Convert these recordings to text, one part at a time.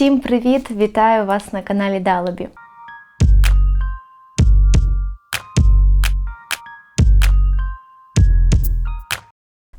Всім привіт! Вітаю вас на каналі Далебі.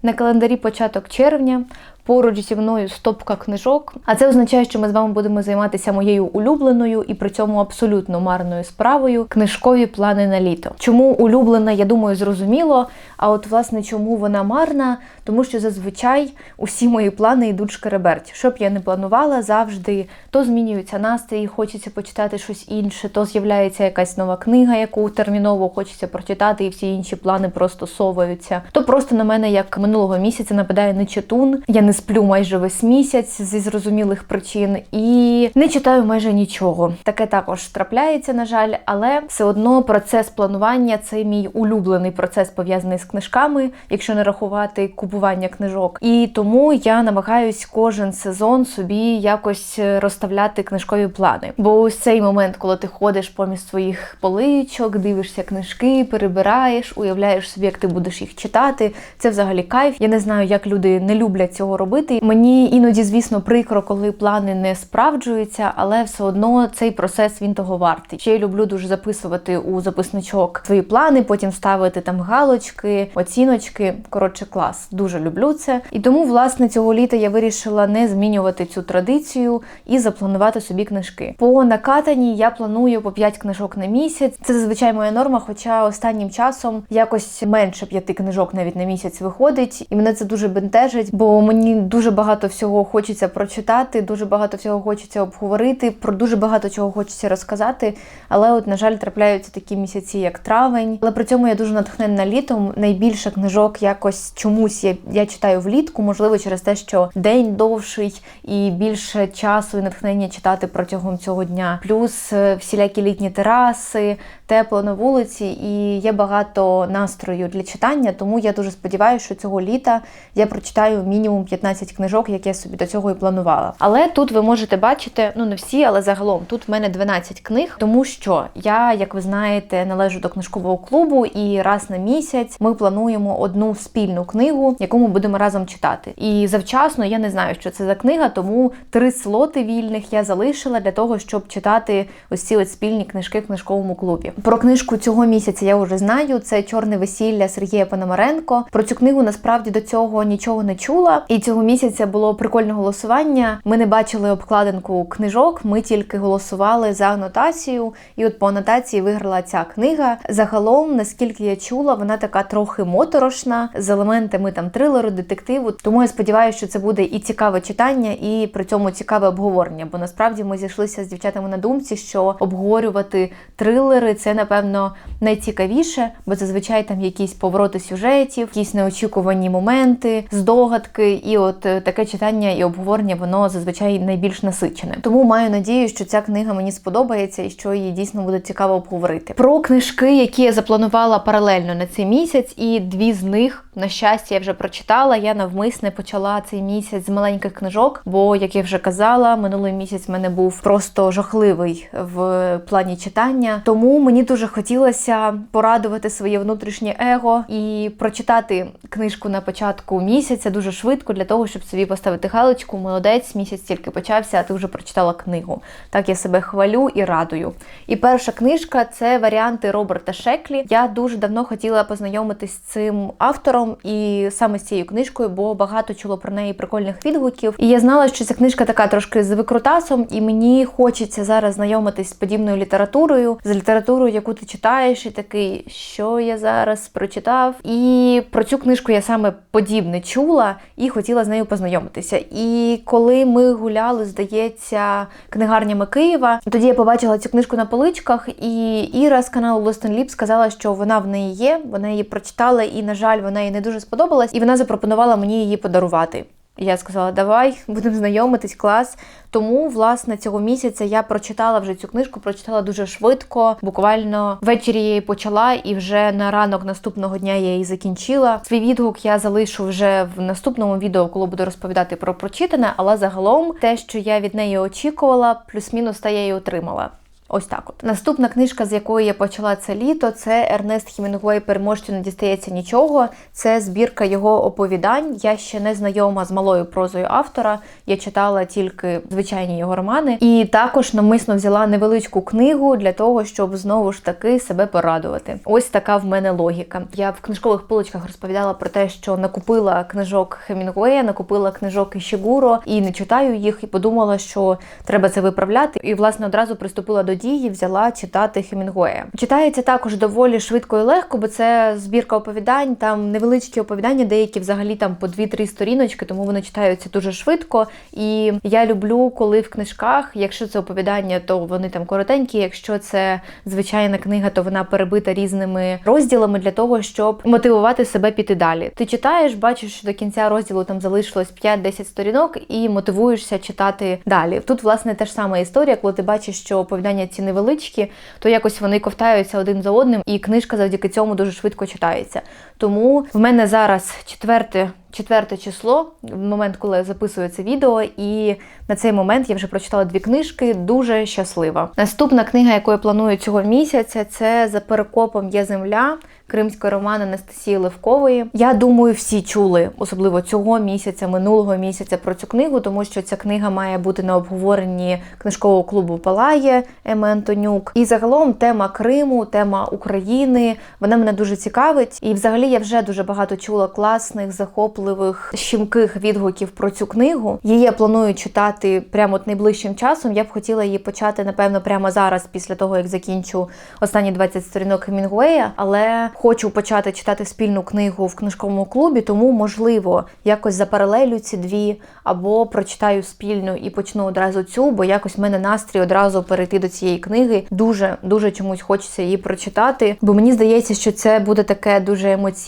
На календарі початок червня. Поруч зі мною стопка книжок. А це означає, що ми з вами будемо займатися моєю улюбленою і при цьому абсолютно марною справою книжкові плани на літо. Чому улюблена, я думаю, зрозуміло. А от власне чому вона марна? Тому що зазвичай усі мої плани йдуть шкереберть. Що б я не планувала, завжди то змінюється настрій, хочеться почитати щось інше, то з'являється якась нова книга, яку терміново хочеться прочитати, і всі інші плани просто соваються. То просто на мене, як минулого місяця, нападає нечитун. Я не сплю майже весь місяць зі зрозумілих причин і не читаю майже нічого. Таке також трапляється, на жаль, але все одно процес планування це мій улюблений процес пов'язаний з книжками, якщо не рахувати купування книжок. І тому я намагаюсь кожен сезон собі якось розставляти книжкові плани. Бо ось цей момент, коли ти ходиш поміж своїх поличок, дивишся книжки, перебираєш, уявляєш собі, як ти будеш їх читати. Це взагалі кайф. Я не знаю, як люди не люблять цього робити. Мені іноді, звісно, прикро, коли плани не справджуються, але все одно цей процес він того вартий. Ще я люблю дуже записувати у записничок свої плани, потім ставити там галочки, оціночки. Коротше, клас. Дуже люблю це. І тому, власне, цього літа я вирішила не змінювати цю традицію і запланувати собі книжки. По накатанні я планую по 5 книжок на місяць. Це зазвичай моя норма, хоча останнім часом якось менше п'яти книжок навіть на місяць виходить, і мене це дуже бентежить, бо мені дуже багато всього хочеться прочитати, дуже багато всього хочеться обговорити, про дуже багато чого хочеться розказати. Але, от, на жаль, трапляються такі місяці, як травень. Але при цьому я дуже натхненна літом. Найбільше книжок якось чомусь я, я читаю влітку, можливо, через те, що день довший і більше часу і натхнення читати протягом цього дня. Плюс е, всілякі літні тераси, тепло на вулиці, і є багато настрою для читання. Тому я дуже сподіваюся, що цього літа я прочитаю мінімум 15 книжок, як я собі до цього і планувала. Але тут ви можете бачити, ну не всі, але загалом тут в мене 12 книг, тому що я, як ви знаєте, належу до книжкового клубу, і раз на місяць ми плануємо одну спільну книгу, яку ми будемо разом читати. І завчасно я не знаю, що це за книга, тому три слоти вільних я залишила для того, щоб читати ось ці от спільні книжки в книжковому клубі. Про книжку цього місяця я вже знаю. Це Чорне весілля Сергія Пономаренко. Про цю книгу насправді до цього нічого не чула. І цього місяця було прикольне голосування. Ми не бачили обкладинку книжок, ми тільки голосували за анотацію. І от по анотації виграла ця книга. Загалом, наскільки я чула, вона така трохи моторошна з елементами там трилеру, детективу. Тому я сподіваюся, що це буде і цікаве читання, і при цьому цікаве обговорення. Бо насправді ми зійшлися з дівчатами на думці, що обговорювати трилери це напевно найцікавіше, бо зазвичай там якісь повороти сюжетів, якісь неочікувані моменти, здогадки, і от е, таке читання і обговорення воно зазвичай найбільш насичене. Тому маю надію, що ця книга мені сподобається і що її дійсно буде цікаво обговорити. Про книжки, які я запланувала паралельно на цей місяць, і дві з них, на щастя, я вже прочитала. Я навмисне почала цей місяць з маленьких книжок, бо, як я вже казала, минулий місяць в мене був просто жахливий в плані читання. Тому мені дуже хотілося порадувати своє внутрішнє его і прочитати книжку на початку місяця дуже швидко для того, щоб собі поставити галочку. Молодець, місяць тільки почався, а ти вже прочитала книгу. Так я себе хвалю і радую. І перша книжка це варіанти Роберта Шеклі. Я дуже давно хотіла познайомитись з цим автором і саме з цією книжкою, бо багато чуло про неї прикольних відгуків. І я знала, що ця книжка така трошки з викрутасом, і мені хочеться зараз знайомитись з подібною літературою, з літературою, яку ти читаєш, і такий, що я зараз прочитав. І про цю книжку я саме подібне чула і хотіла з нею познайомитися. І коли ми гуляли, здається, книгарнями Києва, тоді я побачила цю книжку на поличках, і Іра з каналу and Lip сказала, що вона в неї є, вона її прочитала, і, на жаль, вона їй не дуже сподобалась, і вона запропонувала мені її подарувати. Я сказала, давай будемо знайомитись, клас. Тому, власне, цього місяця я прочитала вже цю книжку, прочитала дуже швидко. Буквально ввечері я її почала, і вже на ранок наступного дня я її закінчила. Свій відгук я залишу вже в наступному відео, коли буду розповідати про прочитане. Але загалом те, що я від неї очікувала, плюс-мінус та я її отримала. Ось так от. Наступна книжка, з якої я почала це літо, це Ернест Хімінгуей Переможцю не дістається нічого. Це збірка його оповідань. Я ще не знайома з малою прозою автора. Я читала тільки звичайні його романи. І також навмисно взяла невеличку книгу для того, щоб знову ж таки себе порадувати. Ось така в мене логіка. Я в книжкових поличках розповідала про те, що накупила книжок Хемінгуея, накупила книжок Ішігуро і не читаю їх, і подумала, що треба це виправляти. І власне одразу приступила до дії, взяла читати Хемінгуея. Читається також доволі швидко і легко, бо це збірка оповідань, там невеличкі оповідання, деякі взагалі там по 2-3 сторіночки, тому вони читаються дуже швидко. І я люблю, коли в книжках, якщо це оповідання, то вони там коротенькі. Якщо це звичайна книга, то вона перебита різними розділами для того, щоб мотивувати себе піти далі. Ти читаєш, бачиш, що до кінця розділу там залишилось 5-10 сторінок, і мотивуєшся читати далі. Тут, власне, та ж сама історія, коли ти бачиш, що оповідання ці невеличкі, то якось вони ковтаються один за одним, і книжка завдяки цьому дуже швидко читається. Тому в мене зараз четверте. Четверте число, момент, коли я записую це відео, і на цей момент я вже прочитала дві книжки. Дуже щаслива. Наступна книга, яку я планую цього місяця, це за перекопом є земля. Кримський роман Анастасії Левкової. Я думаю, всі чули, особливо цього місяця, минулого місяця про цю книгу, тому що ця книга має бути на обговоренні книжкового клубу Палає Еми Антонюк. І загалом тема Криму, тема України, вона мене дуже цікавить. І взагалі я вже дуже багато чула класних, захопливих, щемких відгуків про цю книгу. Її я планую читати прямо от найближчим часом. Я б хотіла її почати, напевно, прямо зараз, після того як закінчу останні 20 сторінок Хемінгуея, але хочу почати читати спільну книгу в книжковому клубі, тому можливо якось запаралелю ці дві, або прочитаю спільну і почну одразу цю, бо якось в мене настрій одразу перейти до цієї книги. Дуже дуже чомусь хочеться її прочитати, бо мені здається, що це буде таке дуже емоційне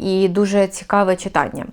і дуже цікаве читання.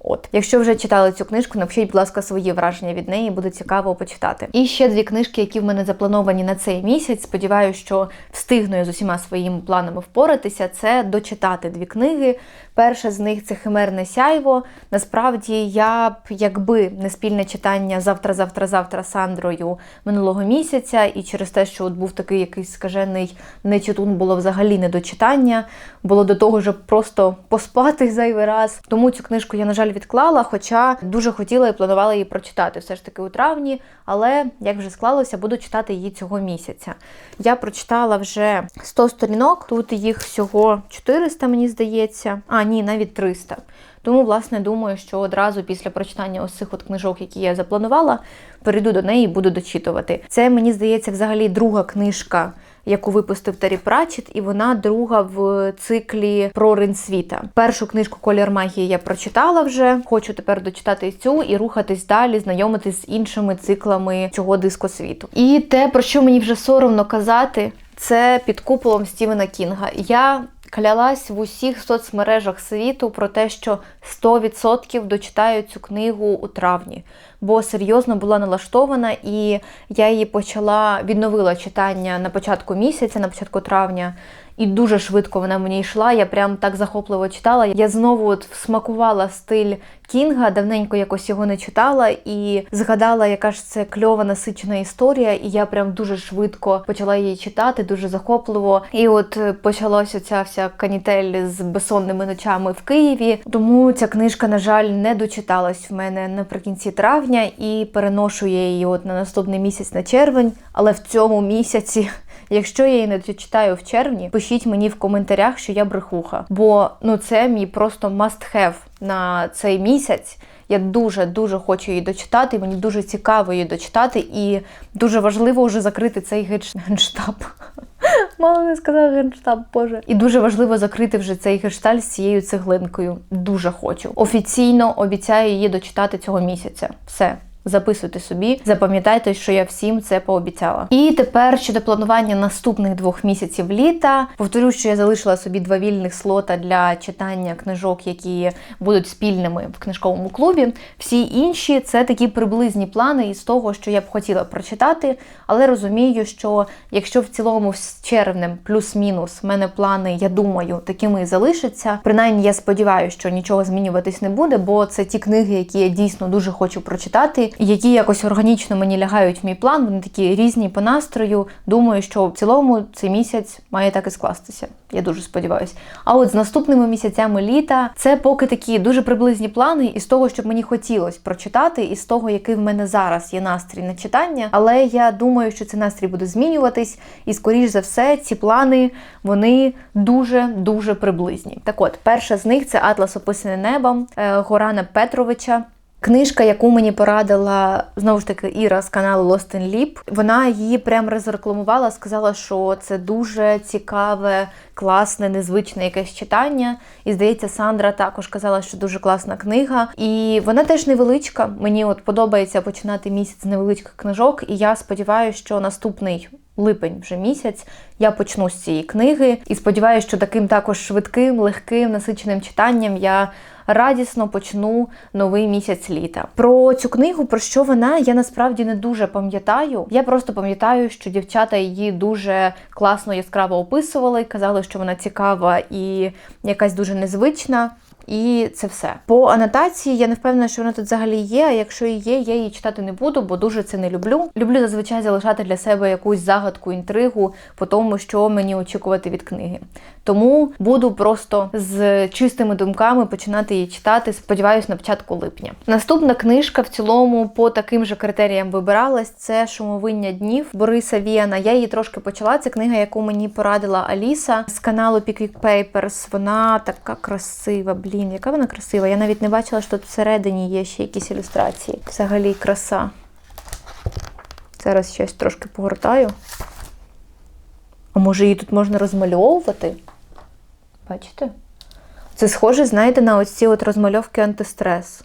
От, якщо вже читали цю книжку, напишіть, будь ласка, свої враження від неї, буде цікаво почитати. І ще дві книжки, які в мене заплановані на цей місяць. Сподіваюся, що встигну я з усіма своїми планами впоратися. Це дочитати дві книги. Перша з них це Химерне сяйво. Насправді, я б, якби не спільне читання завтра, завтра, завтра з Сандрою минулого місяця, і через те, що от був такий якийсь скажений нечитун, було взагалі не до читання, було до того, щоб просто поспати зайвий раз. Тому цю книжку я, на жаль, відклала, хоча дуже хотіла і планувала її прочитати все ж таки у травні, але як вже склалося, буду читати її цього місяця. Я прочитала вже 100 сторінок, тут їх всього 400, мені здається. А, ні, навіть 300. Тому, власне, думаю, що одразу після прочитання ось цих от книжок, які я запланувала, перейду до неї і буду дочитувати. Це, мені здається, взагалі друга книжка яку випустив Террі Пратчет, і вона друга в циклі про Ринсвіта. Першу книжку Колір магії я прочитала вже. Хочу тепер дочитати цю і рухатись далі, знайомитись з іншими циклами цього дискосвіту. І те, про що мені вже соромно казати, це під куполом Стівена Кінга. Я клялась в усіх соцмережах світу про те, що 100% дочитаю цю книгу у травні, бо серйозно була налаштована, і я її почала відновила читання на початку місяця, на початку травня. І дуже швидко вона мені йшла. Я прям так захопливо читала. Я знову от смакувала стиль Кінга, давненько якось його не читала, і згадала, яка ж це кльова насичена історія. І я прям дуже швидко почала її читати, дуже захопливо. І от почалася ця вся канітель з безсонними ночами в Києві. Тому ця книжка, на жаль, не дочиталась в мене наприкінці травня і переношу я її от на наступний місяць на червень. Але в цьому місяці. Якщо я її не дочитаю в червні, пишіть мені в коментарях, що я брехуха. Бо ну це мій просто must have на цей місяць. Я дуже дуже хочу її дочитати. Мені дуже цікаво її дочитати, і дуже важливо вже закрити цей генштаб. Мало не сказав генштаб, боже. І дуже важливо закрити вже цей гешталь з цією цеглинкою. Дуже хочу. Офіційно обіцяю її дочитати цього місяця. Все. Записуйте собі, запам'ятайте, що я всім це пообіцяла. І тепер щодо планування наступних двох місяців літа. Повторю, що я залишила собі два вільних слота для читання книжок, які будуть спільними в книжковому клубі. Всі інші це такі приблизні плани із того, що я б хотіла прочитати, але розумію, що якщо в цілому з червнем плюс-мінус в мене плани, я думаю, такими і залишаться. Принаймні, я сподіваюся, що нічого змінюватись не буде, бо це ті книги, які я дійсно дуже хочу прочитати які якось органічно мені лягають в мій план. Вони такі різні по настрою. Думаю, що в цілому цей місяць має так і скластися. Я дуже сподіваюся. А от з наступними місяцями літа це поки такі дуже приблизні плани із того, щоб мені хотілося прочитати, і з того, який в мене зараз є настрій на читання. Але я думаю, що цей настрій буде змінюватись, і скоріш за все, ці плани вони дуже дуже приблизні. Так от, перша з них це Атлас описаний небом е, Горана Петровича. Книжка, яку мені порадила знову ж таки Іра з каналу Lost in Leap, вона її прям розрекламувала, сказала, що це дуже цікаве, класне, незвичне якесь читання. І здається, Сандра також казала, що дуже класна книга. І вона теж невеличка. Мені от подобається починати місяць з невеличких книжок, і я сподіваюся, що наступний. Липень вже місяць я почну з цієї книги і сподіваюся, що таким також швидким, легким, насиченим читанням я радісно почну новий місяць літа. Про цю книгу, про що вона, я насправді не дуже пам'ятаю. Я просто пам'ятаю, що дівчата її дуже класно яскраво описували, казали, що вона цікава і якась дуже незвична. І це все. По анотації я не впевнена, що вона тут взагалі є. А якщо і є, я її читати не буду, бо дуже це не люблю. Люблю зазвичай залишати для себе якусь загадку, інтригу по тому, що мені очікувати від книги. Тому буду просто з чистими думками починати її читати. Сподіваюсь, на початку липня. Наступна книжка в цілому по таким же критеріям вибиралась. Це шумовиння днів Бориса Віана. Я її трошки почала. Це книга, яку мені порадила Аліса з каналу Pickwick Papers. Вона така красива. Блін, яка вона красива. Я навіть не бачила, що тут всередині є ще якісь ілюстрації. Взагалі краса. Зараз щось трошки погортаю. А може її тут можна розмальовувати? Бачите? Це схоже, знаєте, на оці ці от розмальовки антистрес.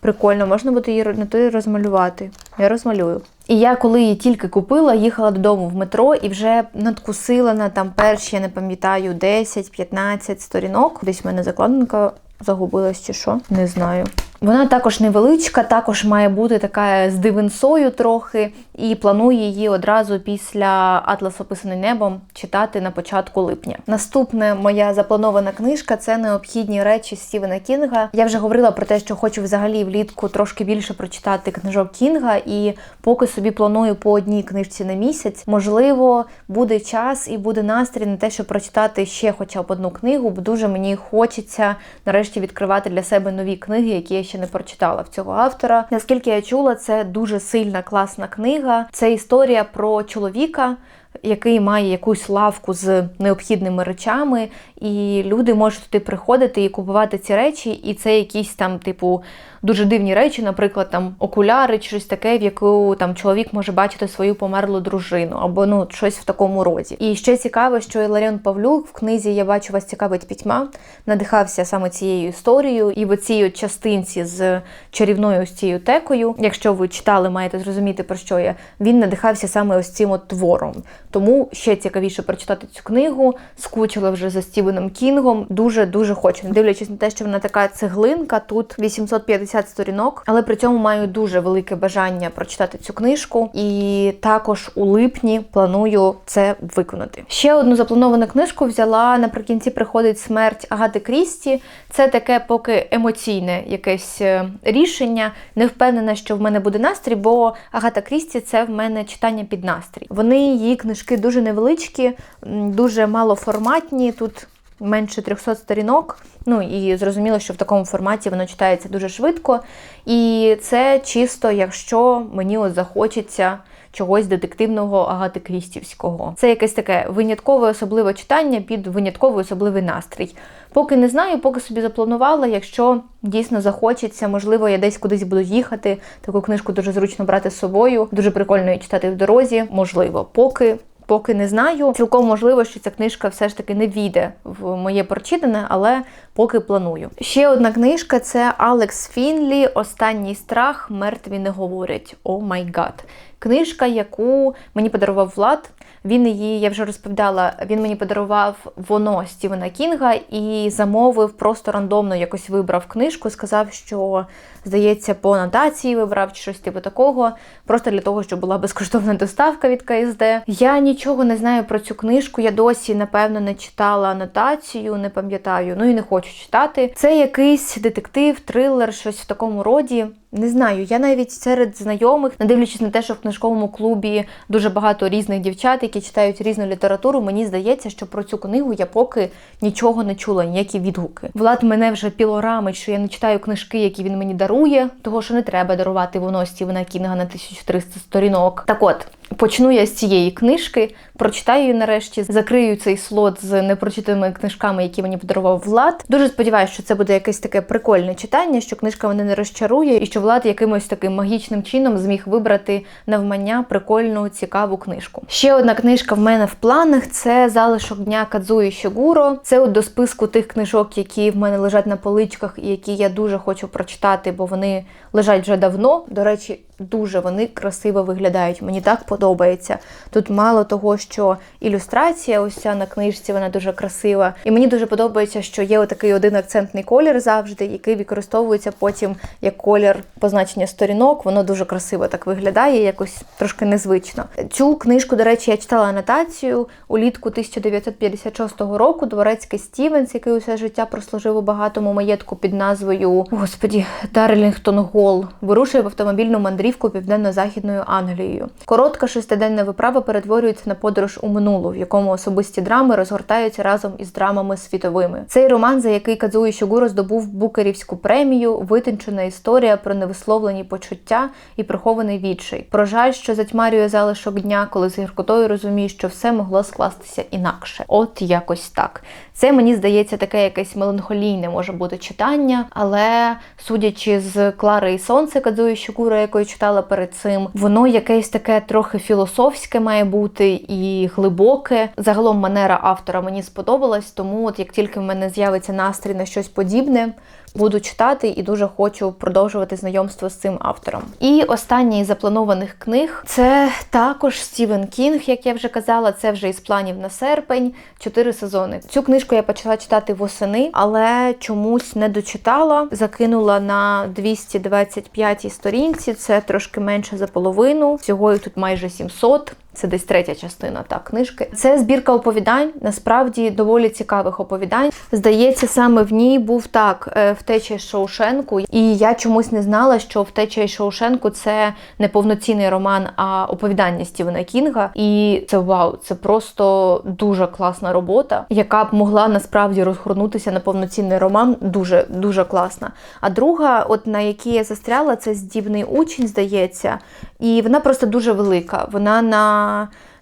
Прикольно, можна буде її на той розмалювати. Я розмалюю. І я, коли її тільки купила, їхала додому в метро і вже надкусила на там перші, я не пам'ятаю, 10-15 сторінок. Десь в мене закладинка загубилась чи що, не знаю. Вона також невеличка, також має бути така з дивинсою трохи, і планую її одразу після Атлас описаний небом читати на початку липня. Наступна моя запланована книжка це необхідні речі Стівена Кінга. Я вже говорила про те, що хочу взагалі влітку трошки більше прочитати книжок Кінга, і поки собі планую по одній книжці на місяць. Можливо, буде час і буде настрій на те, щоб прочитати ще хоча б одну книгу, бо дуже мені хочеться нарешті відкривати для себе нові книги, які я ще не прочитала в цього автора. Наскільки я чула, це дуже сильна класна книга. Це історія про чоловіка. Який має якусь лавку з необхідними речами, і люди можуть туди приходити і купувати ці речі, і це якісь там, типу, дуже дивні речі, наприклад, там окуляри чи щось таке, в яку там чоловік може бачити свою померлу дружину, або ну щось в такому розі. І ще цікаво, що Іларіон Павлюк в книзі Я бачу вас цікавить пітьма, надихався саме цією історією, і в оцій частинці з чарівною ось цією текою, якщо ви читали, маєте зрозуміти про що я. Він надихався саме ось цим от твором. Тому ще цікавіше прочитати цю книгу. Скучила вже за Стівеном Кінгом. Дуже дуже хочу, не дивлячись на те, що вона така цеглинка, тут 850 сторінок, але при цьому маю дуже велике бажання прочитати цю книжку. І також у липні планую це виконати. Ще одну заплановану книжку взяла наприкінці приходить смерть Агати Крісті. Це таке поки емоційне якесь е, рішення. Не впевнена, що в мене буде настрій, бо Агата Крісті це в мене читання під настрій. Вони її книжки дуже невеличкі, дуже малоформатні. Тут менше 300 сторінок. Ну і зрозуміло, що в такому форматі воно читається дуже швидко. І це чисто, якщо мені от захочеться чогось детективного Агати Крістівського. Це якесь таке виняткове особливе читання під винятковий особливий настрій. Поки не знаю, поки собі запланувала. Якщо дійсно захочеться, можливо, я десь кудись буду їхати. Таку книжку дуже зручно брати з собою. Дуже прикольно її читати в дорозі. Можливо, поки. Поки не знаю, цілком можливо, що ця книжка все ж таки не війде в моє прочитане, але поки планую. Ще одна книжка це Алекс Фінлі Останній страх мертві не говорять. О май гад. Книжка, яку мені подарував Влад. Він її, я вже розповідала, він мені подарував воно Стівена Кінга і замовив, просто рандомно якось вибрав книжку, сказав, що, здається, по анотації вибрав чи щось типу такого, просто для того, щоб була безкоштовна доставка від КСД. Я нічого не знаю про цю книжку. Я досі, напевно, не читала анотацію, не пам'ятаю, ну і не хочу читати. Це якийсь детектив, трилер, щось в такому роді. Не знаю, я навіть серед знайомих, не дивлячись на те, що в книжковому клубі дуже багато різних дівчат, які читають різну літературу. Мені здається, що про цю книгу я поки нічого не чула, ніякі відгуки. Влад мене вже пілорамить, що я не читаю книжки, які він мені дарує, того що не треба дарувати воно Стівена Кінга на 1300 сторінок. Так от. Почну я з цієї книжки, прочитаю її нарешті, закрию цей слот з непрочитаними книжками, які мені подарував Влад. Дуже сподіваюся, що це буде якесь таке прикольне читання, що книжка мене не розчарує, і що Влад якимось таким магічним чином зміг вибрати навмання прикольну, цікаву книжку. Ще одна книжка в мене в планах це залишок дня Кадзуї Щогуро. Це от до списку тих книжок, які в мене лежать на поличках, і які я дуже хочу прочитати, бо вони лежать вже давно. До речі, дуже вони красиво виглядають. Мені так подобається. Тут мало того, що ілюстрація, ця на книжці, вона дуже красива. І мені дуже подобається, що є отакий один акцентний колір завжди, який використовується потім як колір позначення сторінок. Воно дуже красиво так виглядає, якось трошки незвично. Цю книжку, до речі, я читала анотацію улітку 1956 року. Дворецький Стівенс, який усе життя прослужив у багатому маєтку під назвою Господі Дарлінгтон Гол, вирушує в автомобільну мандрівку південно-західною Англією. Коротка шестиденна виправа перетворюється на подорож у минулу, в якому особисті драми розгортаються разом із драмами світовими. Цей роман, за який Кадзуї Щогуро здобув Букерівську премію, витончена історія про невисловлені почуття і прихований відчай. Про жаль, що затьмарює залишок дня, коли з гіркотою розумієш, що все могло скластися інакше. От якось так. Це мені здається таке якесь меланхолійне може бути читання, але судячи з Клари і Сонце Кадзуї Щогуро, якою читала перед цим, воно якесь таке трохи філософське має бути і глибоке. Загалом манера автора мені сподобалась, тому от як тільки в мене з'явиться настрій на щось подібне, буду читати і дуже хочу продовжувати знайомство з цим автором. І остання із запланованих книг це також Стівен Кінг, як я вже казала, це вже із планів на серпень, чотири сезони. Цю книжку я почала читати восени, але чомусь не дочитала. Закинула на 225 сторінці. Це трошки менше за половину. Всього їх тут майже 700. Це десь третя частина так, книжки. Це збірка оповідань, насправді доволі цікавих оповідань. Здається, саме в ній був так е, втеча із Шоушенку. І я чомусь не знала, що втеча із Шоушенку це не повноцінний роман, а оповідання Стівена Кінга. І це вау, це просто дуже класна робота, яка б могла насправді розгорнутися на повноцінний роман. Дуже дуже класна. А друга, от на якій я застряла, це здібний учень, здається, і вона просто дуже велика. Вона на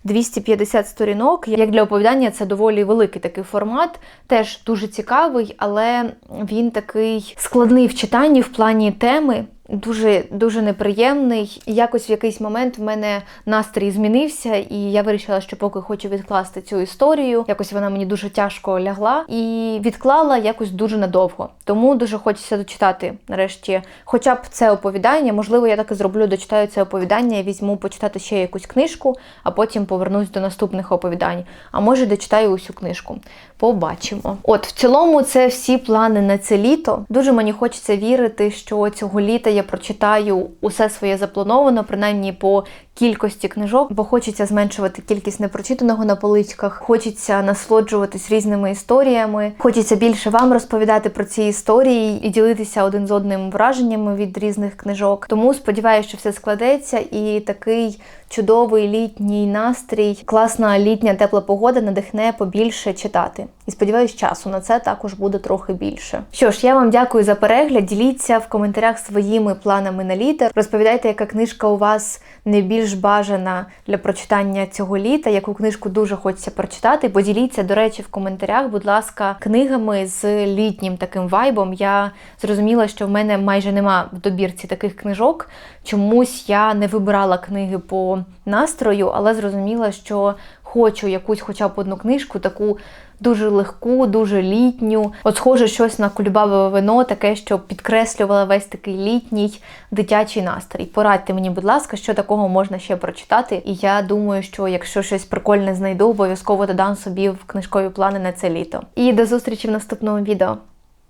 250 сторінок. Як для оповідання, це доволі великий такий формат, теж дуже цікавий, але він такий складний в читанні в плані теми. Дуже дуже неприємний. Якось в якийсь момент в мене настрій змінився, і я вирішила, що поки хочу відкласти цю історію. Якось вона мені дуже тяжко лягла і відклала якось дуже надовго. Тому дуже хочеться дочитати нарешті, хоча б це оповідання. Можливо, я так і зроблю, дочитаю це оповідання, візьму почитати ще якусь книжку, а потім повернусь до наступних оповідань. А може, дочитаю усю книжку. Побачимо. От в цілому, це всі плани на це літо. Дуже мені хочеться вірити, що цього літа я прочитаю усе своє заплановано, принаймні по кількості книжок, бо хочеться зменшувати кількість непрочитаного на поличках, хочеться насолоджуватись різними історіями, хочеться більше вам розповідати про ці історії і ділитися один з одним враженнями від різних книжок. Тому сподіваюся, що все складеться, і такий чудовий літній настрій, класна літня тепла погода надихне побільше читати. І сподіваюсь, часу на це також буде трохи більше. Що ж, я вам дякую за перегляд. Діліться в коментарях своїми планами на літер. Розповідайте, яка книжка у вас найбільш бажана для прочитання цього літа, яку книжку дуже хочеться прочитати. Поділіться, до речі, в коментарях, будь ласка, книгами з літнім таким вайбом. Я зрозуміла, що в мене майже нема в добірці таких книжок. Чомусь я не вибирала книги по настрою, але зрозуміла, що хочу якусь хоча б одну книжку, таку дуже легку, дуже літню. От схоже щось на кульбабове вино, таке, що підкреслювало весь такий літній дитячий настрій. Порадьте мені, будь ласка, що такого можна ще прочитати. І я думаю, що якщо щось прикольне знайду, обов'язково додам собі в книжкові плани на це літо. І до зустрічі в наступному відео.